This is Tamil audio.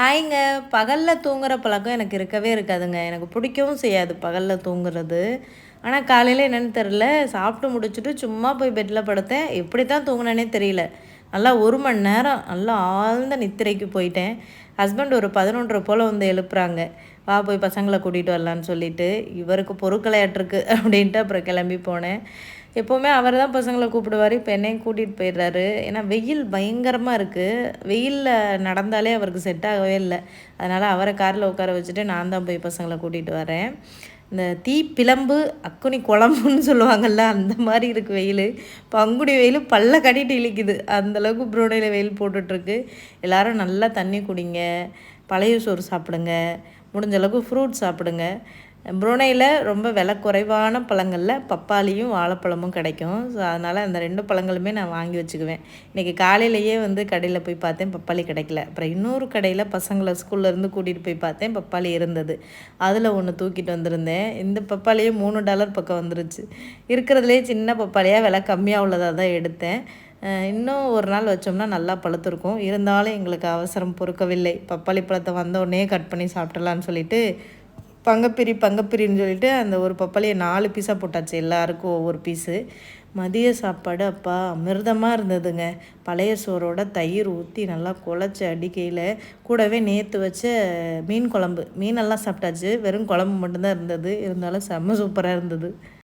ஹாய்ங்க. பகலில் தூங்குற பழக்கம் எனக்கு இருக்கவே இருக்காதுங்க. எனக்கு பிடிக்கவும் செய்யாது பகலில் தூங்குறது. ஆனால் காலையில் என்னென்னு தெரில சாப்பிட்டு முடிச்சுட்டு சும்மா போய் பெட்டில் படுத்தேன். எப்படி தான் தூங்கினேனே தெரியல. நல்லா ஒரு மணி நேரம் நல்லா ஆழ்ந்த நித்திரைக்கு போயிட்டேன். ஹஸ்பண்ட் ஒரு பதினொன்றரை போல் வந்து எழுப்புறாங்க. வா போய் பசங்களை கூட்டிகிட்டு வரலான்னு சொல்லிட்டு இவருக்கு பொருட்களையாட்டிருக்கு அப்படின்ட்டு அப்புறம் கிளம்பி போனேன். எப்போவுமே அவர் தான் பசங்களை கூப்பிடுவார் இப்போ என்னையும் கூட்டிகிட்டு போயிடுறாரு. ஏன்னா வெயில் பயங்கரமாக இருக்குது வெயிலில் நடந்தாலே அவருக்கு செட் ஆகவே இல்லை. அதனால் அவரை காரில் உட்கார வச்சுட்டு நான் தான் போய் பசங்களை கூட்டிகிட்டு வரேன். இந்த தீ பிளம்பு அக்குனி குழம்புன்னு சொல்லுவாங்கள்ல அந்த மாதிரி இருக்குது வெயில். பங்குடி வெயில் பல்ல கட்டிட்டு இழிக்குது. அந்தளவுக்கு புரோடையில் வெயில் போட்டுட்ருக்கு. எல்லோரும் நல்லா தண்ணி குடிங்க. பழைய சோறு சாப்பிடுங்க. முடிஞ்ச அளவுக்கு ஃப்ரூட் சாப்பிடுங்க. புரோனையில் ரொம்ப விலை குறைவான பழங்களில் பப்பாளியும் வாழைப்பழமும் கிடைக்கும். ஸோ அதனால் அந்த ரெண்டு பழங்களுமே நான் வாங்கி வச்சுக்குவேன். இன்றைக்கி காலையிலேயே வந்து கடையில் போய் பார்த்தேன் பப்பாளி கிடைக்கல. அப்புறம் இன்னொரு கடையில் பசங்களை ஸ்கூல்லேருந்து கூட்டிகிட்டு போய் பார்த்தேன் பப்பாளி இருந்தது. அதில் ஒன்று தூக்கிட்டு வந்திருந்தேன். இந்த பப்பாளியே மூணு டாலர் பக்கம் வந்துருச்சு. இருக்கிறதுலே சின்ன பப்பாளியாக விலை கம்மியாக உள்ளதாக தான் எடுத்தேன். இன்னும் ஒரு நாள் வச்சோம்னா நல்லா பழுத்திருக்கும். இருந்தாலும் எங்களுக்கு அவசரம் பொறுக்கவில்லை. பப்பாளி பழத்தை வந்தோடனே கட் பண்ணி சாப்பிட்றலான்னு சொல்லிட்டு பங்கப்பிரி பங்கப்பிரின்னு சொல்லிட்டு அந்த ஒரு பப்பாளியை நாலு பீஸாக போட்டாச்சு எல்லாருக்கும் ஒவ்வொரு பீஸு. மதிய சாப்பாடு அப்பா அமிர்தமாக இருந்ததுங்க. பழைய சோறோட தயிர் ஊற்றி நல்லா குழச்சி அடிக்கையில் கூடவே நேற்று வச்ச மீன் குழம்பு. மீனெல்லாம் சாப்பிட்டாச்சு. வெறும் குழம்பு மட்டும்தான் இருந்தது. இருந்தாலும் செம்ம சூப்பராக இருந்தது.